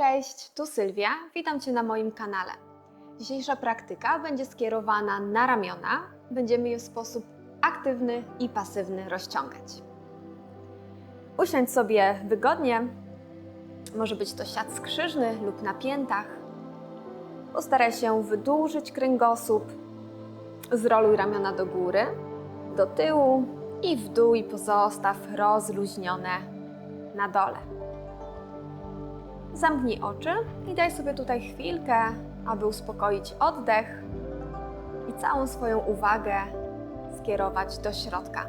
Cześć, tu Sylwia, witam Cię na moim kanale. Dzisiejsza praktyka będzie skierowana na ramiona. Będziemy je w sposób aktywny i pasywny rozciągać. Usiądź sobie wygodnie, może być to siat skrzyżny lub na piętach. Postaraj się wydłużyć kręgosłup, zroluj ramiona do góry, do tyłu i w dół i pozostaw rozluźnione na dole. Zamknij oczy i daj sobie tutaj chwilkę, aby uspokoić oddech i całą swoją uwagę skierować do środka.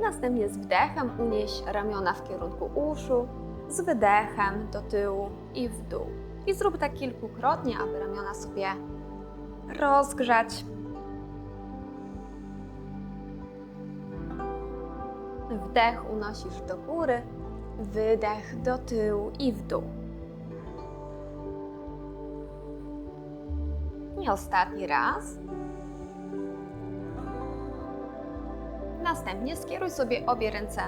Następnie z wdechem unieś ramiona w kierunku uszu, z wydechem do tyłu i w dół. I zrób tak kilkukrotnie, aby ramiona sobie rozgrzać. Wdech unosisz do góry, wydech do tyłu i w dół. I ostatni raz. Następnie skieruj sobie obie ręce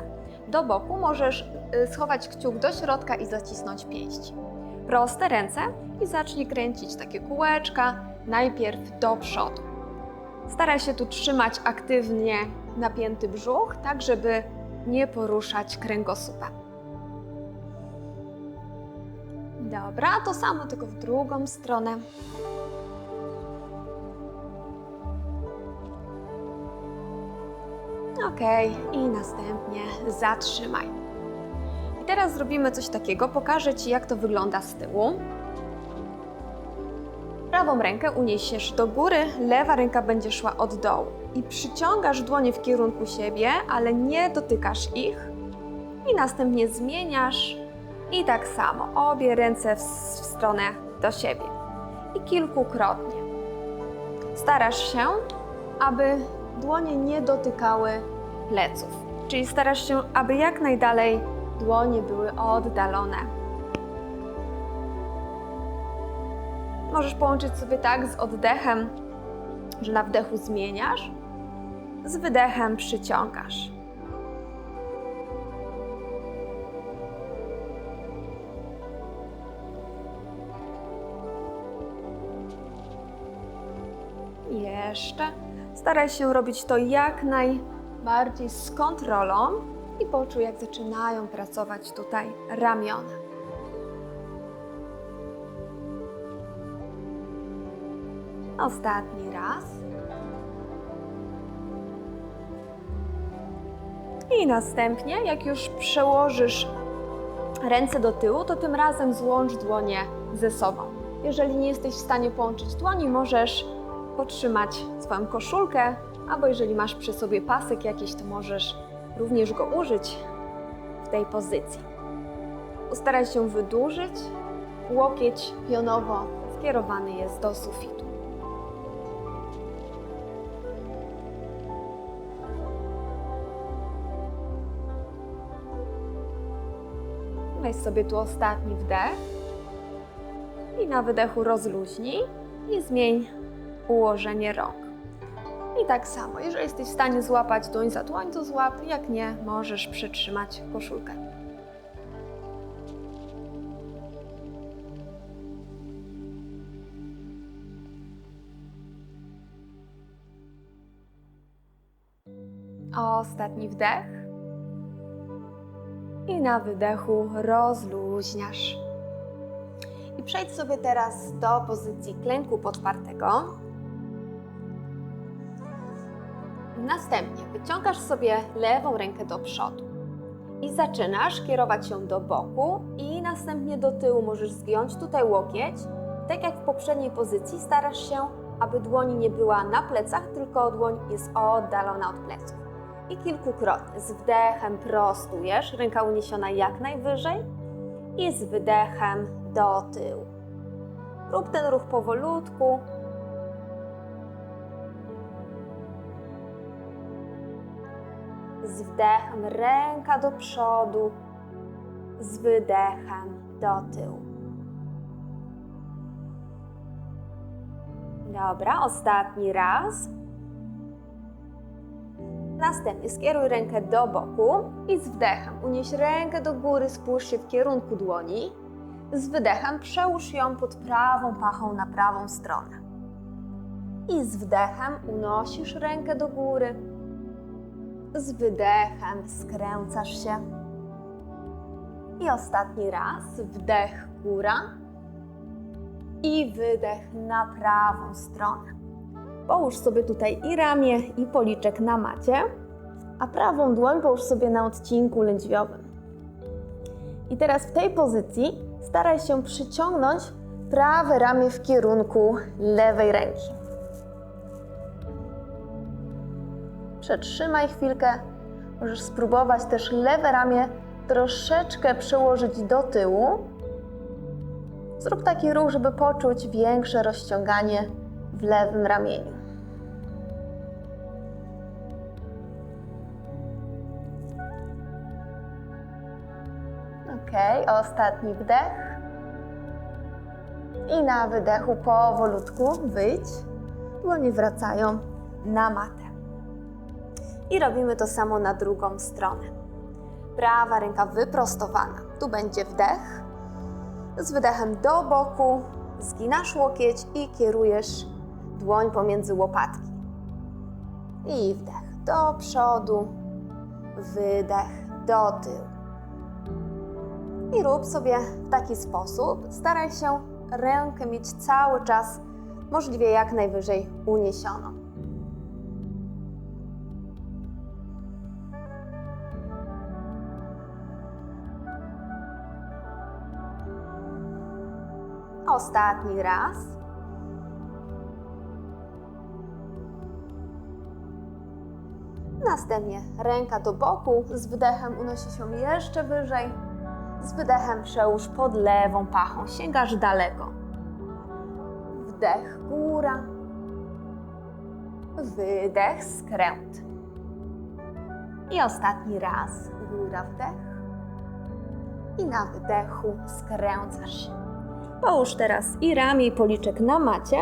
do boku. Możesz y, schować kciuk do środka i zacisnąć pięści. Proste ręce i zacznij kręcić takie kółeczka, najpierw do przodu. Staraj się tu trzymać aktywnie napięty brzuch, tak żeby nie poruszać kręgosłupa. Dobra, to samo tylko w drugą stronę. Ok, i następnie zatrzymaj. I teraz zrobimy coś takiego. Pokażę Ci, jak to wygląda z tyłu. Prawą rękę uniesiesz do góry, lewa ręka będzie szła od dołu. I przyciągasz dłonie w kierunku siebie, ale nie dotykasz ich. I następnie zmieniasz. I tak samo, obie ręce w, w stronę do siebie. I kilkukrotnie. Starasz się, aby dłonie nie dotykały pleców. Czyli starasz się, aby jak najdalej dłonie były oddalone. Możesz połączyć sobie tak z oddechem, że na wdechu zmieniasz, z wydechem przyciągasz. Jeszcze. Staraj się robić to jak najbardziej z kontrolą i poczuj, jak zaczynają pracować tutaj ramiona. Ostatni raz. I następnie, jak już przełożysz ręce do tyłu, to tym razem złącz dłonie ze sobą. Jeżeli nie jesteś w stanie połączyć dłoni, możesz podtrzymać swoją koszulkę, albo jeżeli masz przy sobie pasek jakiś, to możesz również go użyć w tej pozycji. Postaraj się wydłużyć. Łokieć pionowo skierowany jest do sufitu. Weź sobie tu ostatni wdech i na wydechu rozluźnij i zmień ułożenie rąk. I tak samo, jeżeli jesteś w stanie złapać dłoń za dłoń, to złap, jak nie, możesz przytrzymać koszulkę. Ostatni wdech. I na wydechu rozluźniasz. I przejdź sobie teraz do pozycji klęku podpartego. Następnie wyciągasz sobie lewą rękę do przodu i zaczynasz kierować ją do boku i następnie do tyłu możesz zgiąć tutaj łokieć. Tak jak w poprzedniej pozycji starasz się, aby dłoń nie była na plecach, tylko dłoń jest oddalona od pleców. I kilkukrotnie z wdechem prostujesz, ręka uniesiona jak najwyżej i z wydechem do tyłu. Rób ten ruch powolutku, z wdechem ręka do przodu, z wydechem do tyłu. Dobra, ostatni raz. Następnie skieruj rękę do boku i z wdechem unieś rękę do góry, spójrz się w kierunku dłoni. Z wydechem przełóż ją pod prawą pachą na prawą stronę. I z wdechem unosisz rękę do góry. Z wydechem skręcasz się. I ostatni raz wdech góra i wydech na prawą stronę. Połóż sobie tutaj i ramię, i policzek na macie, a prawą dłoń połóż sobie na odcinku lędźwiowym. I teraz w tej pozycji staraj się przyciągnąć prawe ramię w kierunku lewej ręki. Przetrzymaj chwilkę. Możesz spróbować też lewe ramię troszeczkę przełożyć do tyłu. Zrób taki ruch, żeby poczuć większe rozciąganie w lewym ramieniu. Ok, ostatni wdech. I na wydechu powolutku wyjdź. Dłonie wracają na matę. I robimy to samo na drugą stronę. Prawa ręka wyprostowana. Tu będzie wdech. Z wydechem do boku zginasz łokieć i kierujesz dłoń pomiędzy łopatki. I wdech do przodu, wydech do tyłu. I rób sobie w taki sposób. Staraj się rękę mieć cały czas możliwie jak najwyżej uniesioną. Ostatni raz. Następnie ręka do boku, z wdechem unosi się jeszcze wyżej. Z wydechem przełóż pod lewą pachą, sięgasz daleko. Wdech góra. Wydech skręt. I ostatni raz góra wdech. I na wydechu skręcasz się. Połóż teraz i ramię i policzek na macie,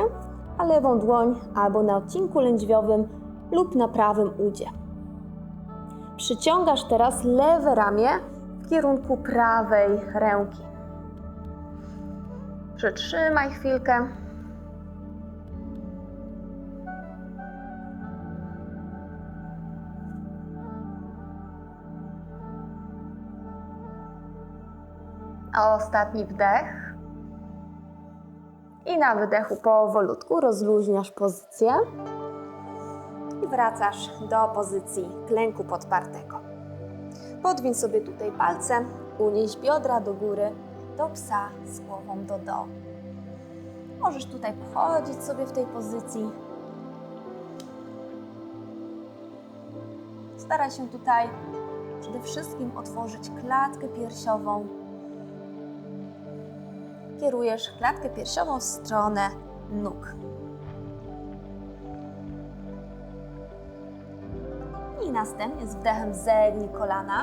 a lewą dłoń albo na odcinku lędźwiowym lub na prawym udzie. Przyciągasz teraz lewe ramię w kierunku prawej ręki. Przytrzymaj chwilkę. Ostatni wdech. I na wydechu powolutku rozluźniasz pozycję i wracasz do pozycji klęku podpartego. Podwiń sobie tutaj palce, unieś biodra do góry, do psa z głową do dołu. Możesz tutaj pochodzić sobie w tej pozycji. Staraj się tutaj przede wszystkim otworzyć klatkę piersiową. Kierujesz klatkę piersiową w stronę nóg. I następnie z wdechem zegnij kolana.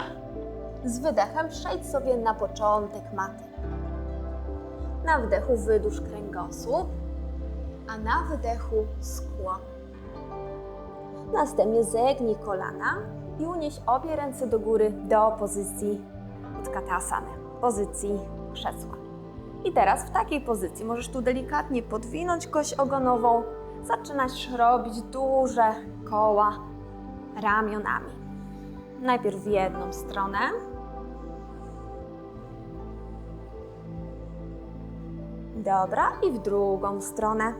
Z wydechem przejdź sobie na początek maty. Na wdechu wydłuż kręgosłup, a na wydechu skłon. Następnie zegnij kolana i unieś obie ręce do góry do pozycji Utkatasany, pozycji krzesła. I teraz w takiej pozycji możesz tu delikatnie podwinąć kość ogonową, zaczynasz robić duże koła ramionami. Najpierw w jedną stronę. Dobra, i w drugą stronę.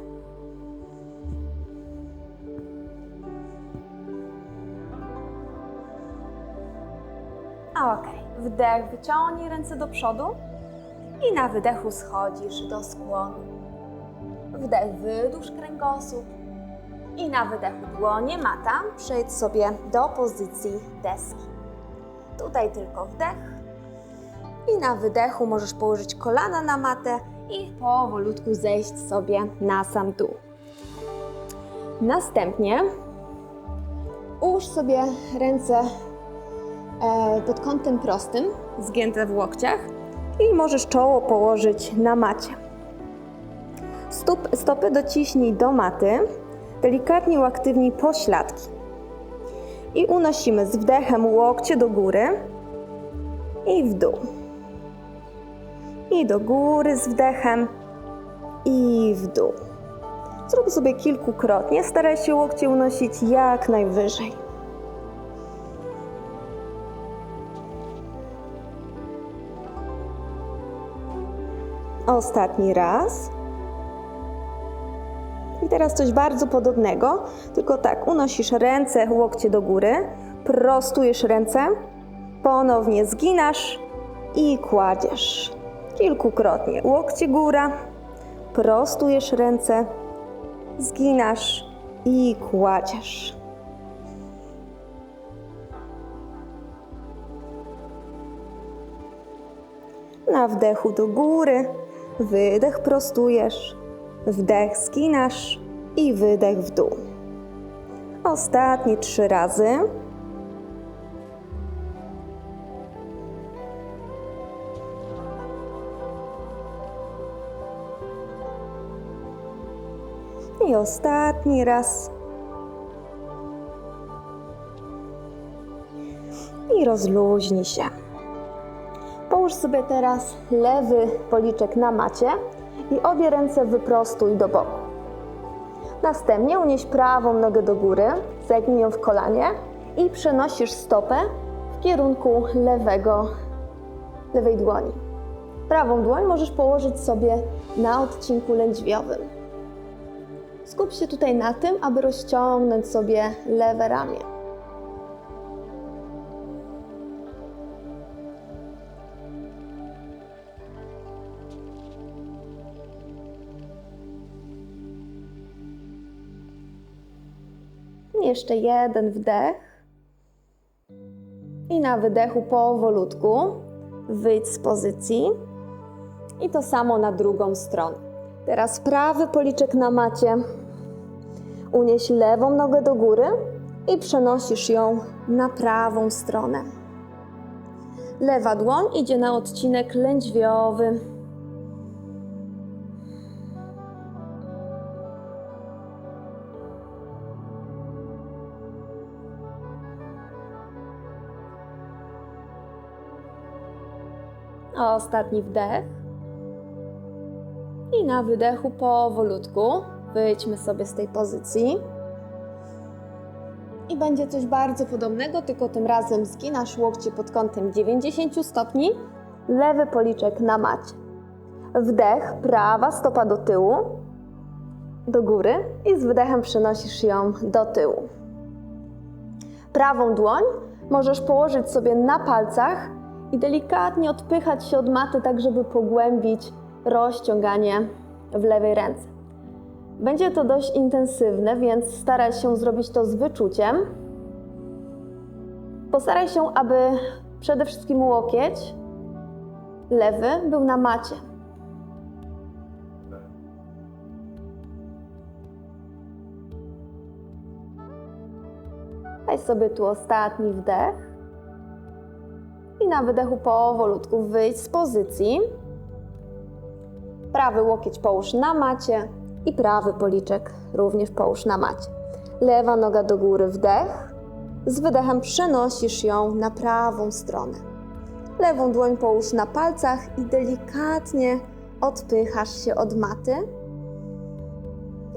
Ok, wdech, wyciągnij ręce do przodu i na wydechu schodzisz do skłonu. Wdech, wydłuż kręgosłup i na wydechu dłonie mata przejdź sobie do pozycji deski. Tutaj tylko wdech i na wydechu możesz położyć kolana na matę i powolutku zejść sobie na sam dół. Następnie ułóż sobie ręce e, pod kątem prostym, zgięte w łokciach i możesz czoło położyć na macie. Stóp, stopy dociśnij do maty, delikatnie uaktywnij pośladki. I unosimy z wdechem łokcie do góry i w dół. I do góry z wdechem i w dół. Zrób sobie kilkukrotnie, staraj się łokcie unosić jak najwyżej. Ostatni raz. I teraz coś bardzo podobnego, tylko tak, unosisz ręce, łokcie do góry, prostujesz ręce, ponownie zginasz i kładziesz. Kilkukrotnie. Łokcie góra, prostujesz ręce, zginasz i kładziesz. Na wdechu do góry, wydech prostujesz, wdech skinasz i wydech w dół. Ostatnie trzy razy. I ostatni raz. I rozluźnij się. Połóż sobie teraz lewy policzek na macie i obie ręce wyprostuj do boku. Następnie unieś prawą nogę do góry, zegnij ją w kolanie i przenosisz stopę w kierunku lewego, lewej dłoni. Prawą dłoń możesz położyć sobie na odcinku lędźwiowym. Skup się tutaj na tym, aby rozciągnąć sobie lewe ramię. Jeszcze jeden wdech. I na wydechu powolutku wyjdź z pozycji. I to samo na drugą stronę. Teraz prawy policzek na macie. Unieś lewą nogę do góry i przenosisz ją na prawą stronę. Lewa dłoń idzie na odcinek lędźwiowy. Ostatni wdech. I na wydechu powolutku wyjdźmy sobie z tej pozycji. I będzie coś bardzo podobnego, tylko tym razem zginasz łokcie pod kątem 90 stopni, lewy policzek na macie. Wdech, prawa stopa do tyłu, do góry i z wydechem przenosisz ją do tyłu. Prawą dłoń możesz położyć sobie na palcach i delikatnie odpychać się od maty, tak żeby pogłębić rozciąganie w lewej ręce. Będzie to dość intensywne, więc staraj się zrobić to z wyczuciem. Postaraj się, aby przede wszystkim łokieć lewy był na macie. Weź sobie tu ostatni wdech. I na wydechu powolutku wyjdź z pozycji. Prawy łokieć połóż na macie i prawy policzek również połóż na macie. Lewa noga do góry, wdech. Z wydechem przenosisz ją na prawą stronę. Lewą dłoń połóż na palcach i delikatnie odpychasz się od maty.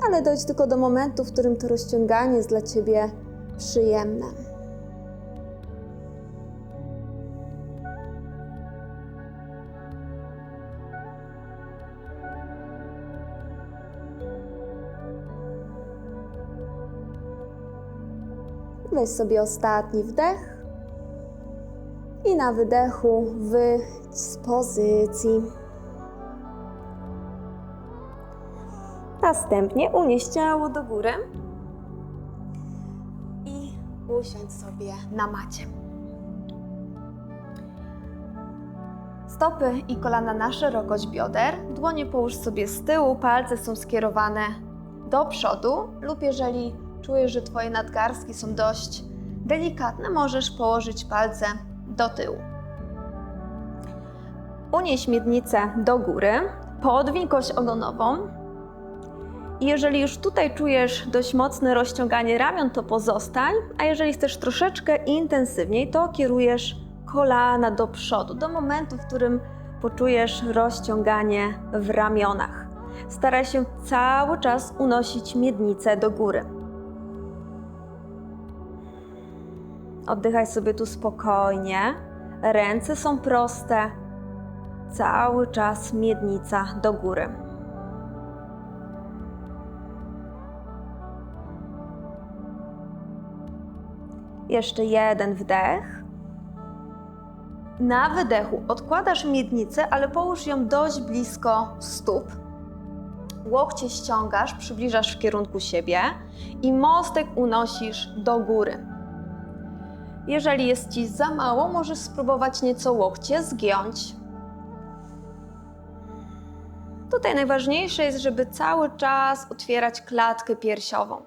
Ale dojdź tylko do momentu, w którym to rozciąganie jest dla Ciebie przyjemne. Weź sobie ostatni wdech i na wydechu wyjdź z pozycji. Następnie unieś ciało do góry i usiądź sobie na macie. Stopy i kolana na szerokość bioder, dłonie połóż sobie z tyłu, palce są skierowane do przodu lub jeżeli czujesz, że Twoje nadgarstki są dość delikatne, możesz położyć palce do tyłu. Unieś miednicę do góry, podwin kość ogonową I jeżeli już tutaj czujesz dość mocne rozciąganie ramion, to pozostań, a jeżeli chcesz troszeczkę intensywniej, to kierujesz kolana do przodu, do momentu, w którym poczujesz rozciąganie w ramionach. Staraj się cały czas unosić miednicę do góry. Oddychaj sobie tu spokojnie. Ręce są proste. Cały czas miednica do góry. Jeszcze jeden wdech. Na wydechu odkładasz miednicę, ale połóż ją dość blisko stóp. Łokcie ściągasz, przybliżasz w kierunku siebie i mostek unosisz do góry. Jeżeli jest ci za mało, możesz spróbować nieco łokcie zgiąć. Tutaj najważniejsze jest, żeby cały czas otwierać klatkę piersiową.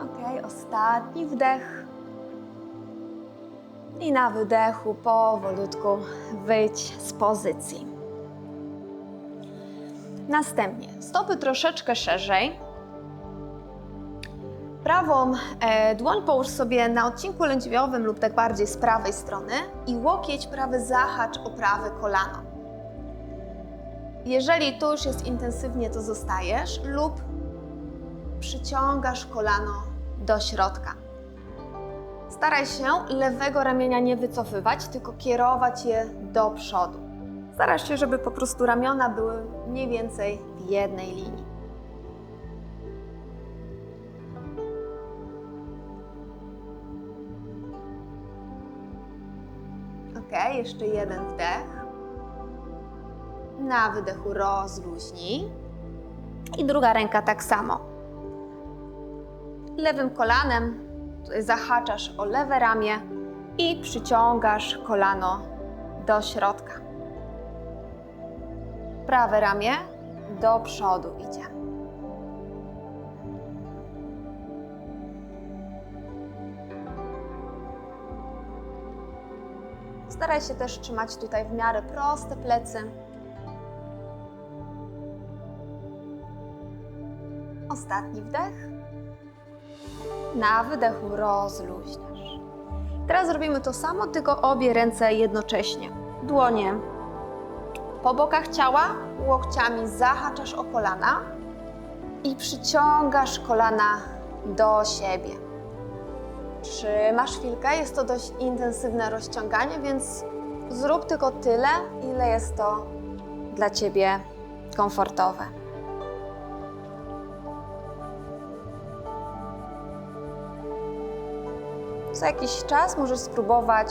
Ok, ostatni wdech. I na wydechu powolutku wyjdź z pozycji. Następnie stopy troszeczkę szerzej. Prawą e, dłoń połóż sobie na odcinku lędźwiowym lub tak bardziej z prawej strony i łokieć prawy zahacz o prawe kolano. Jeżeli tu już jest intensywnie, to zostajesz lub przyciągasz kolano do środka. Staraj się lewego ramienia nie wycofywać, tylko kierować je do przodu. Starasz się, żeby po prostu ramiona były mniej więcej w jednej linii. Ok, jeszcze jeden wdech. Na wydechu rozluźnij. I druga ręka tak samo. Lewym kolanem zahaczasz o lewe ramię i przyciągasz kolano do środka. Prawe ramię do przodu idzie. Staraj się też trzymać tutaj w miarę proste plecy. Ostatni wdech. Na wydechu rozluźniasz. Teraz zrobimy to samo, tylko obie ręce jednocześnie. Dłonie po bokach ciała, łokciami zahaczasz o kolana i przyciągasz kolana do siebie. Trzymasz chwilkę, jest to dość intensywne rozciąganie, więc zrób tylko tyle, ile jest to dla Ciebie komfortowe. Co jakiś czas możesz spróbować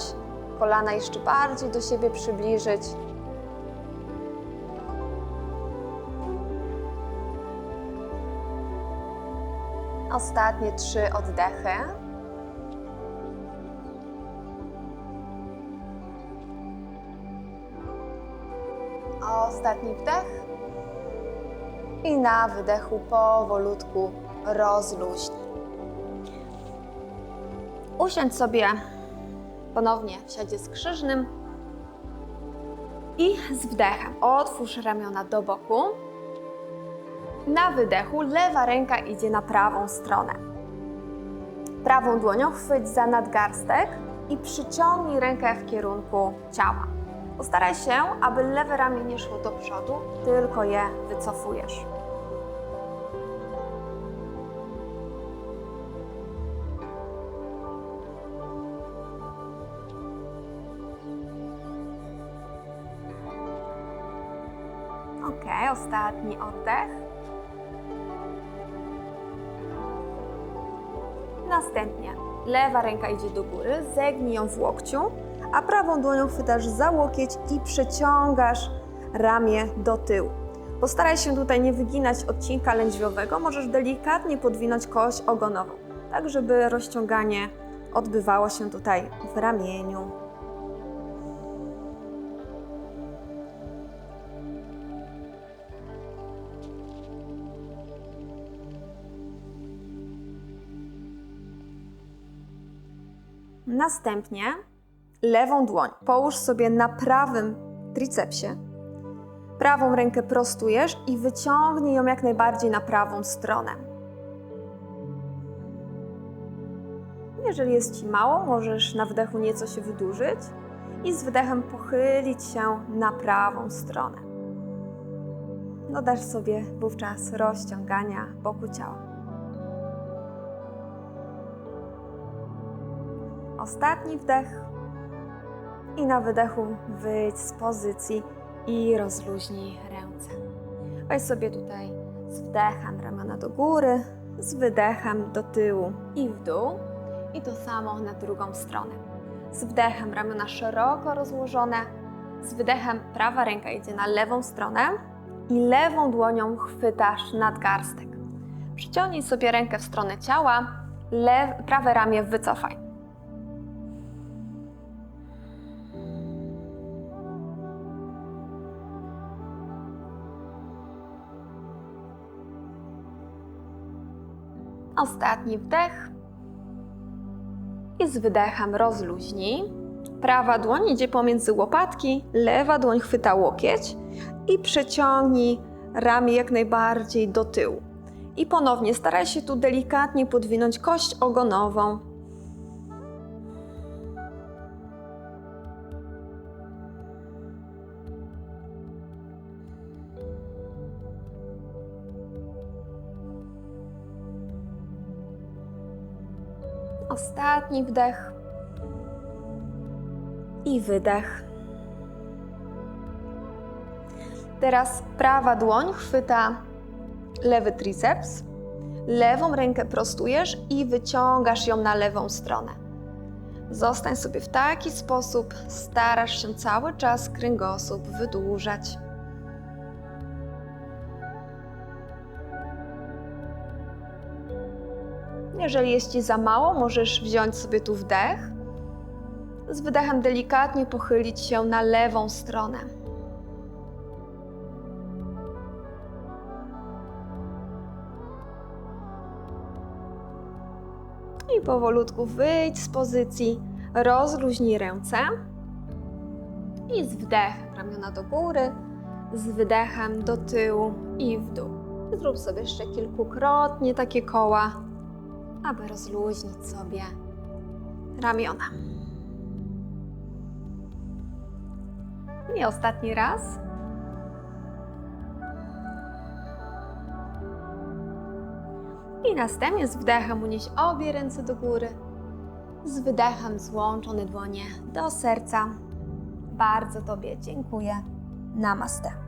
kolana jeszcze bardziej do siebie przybliżyć. Ostatnie trzy oddechy. Ostatni wdech. I na wydechu powolutku rozluźnij. Usiądź sobie ponownie w siadzie skrzyżnym i z wdechem otwórz ramiona do boku. Na wydechu lewa ręka idzie na prawą stronę. Prawą dłonią chwyć za nadgarstek i przyciągnij rękę w kierunku ciała. Postaraj się, aby lewe ramię nie szło do przodu, tylko je wycofujesz. Lewa ręka idzie do góry, zegnij ją w łokciu, a prawą dłonią chwytasz za łokieć i przeciągasz ramię do tyłu. Postaraj się tutaj nie wyginać odcinka lędźwiowego, możesz delikatnie podwinąć kość ogonową, tak żeby rozciąganie odbywało się tutaj w ramieniu. Następnie lewą dłoń połóż sobie na prawym tricepsie. Prawą rękę prostujesz i wyciągnij ją jak najbardziej na prawą stronę. Jeżeli jest Ci mało, możesz na wdechu nieco się wydłużyć i z wydechem pochylić się na prawą stronę. Dodasz sobie wówczas rozciągania boku ciała. Ostatni wdech i na wydechu wyjdź z pozycji i rozluźnij ręce. Weź sobie tutaj z wdechem ramiona do góry, z wydechem do tyłu i w dół. I to samo na drugą stronę. Z wdechem ramiona szeroko rozłożone, z wydechem prawa ręka idzie na lewą stronę i lewą dłonią chwytasz nadgarstek. Przyciągnij sobie rękę w stronę ciała, lew, prawe ramię wycofaj. Ostatni wdech i z wydechem rozluźnij. Prawa dłoń idzie pomiędzy łopatki, lewa dłoń chwyta łokieć i przeciągnij ramię jak najbardziej do tyłu. I ponownie staraj się tu delikatnie podwinąć kość ogonową. Ostatni wdech i wydech. Teraz prawa dłoń chwyta lewy triceps, lewą rękę prostujesz i wyciągasz ją na lewą stronę. Zostań sobie w taki sposób, starasz się cały czas kręgosłup wydłużać. Jeżeli jest Ci za mało, możesz wziąć sobie tu wdech. Z wydechem delikatnie pochylić się na lewą stronę. I powolutku wyjdź z pozycji, rozluźnij ręce. I z wdechem ramiona do góry, z wydechem do tyłu i w dół. Zrób sobie jeszcze kilkukrotnie takie koła aby rozluźnić sobie ramiona. I ostatni raz. I następnie z wdechem unieś obie ręce do góry. Z wydechem złączone dłonie do serca. Bardzo Tobie dziękuję. Namaste.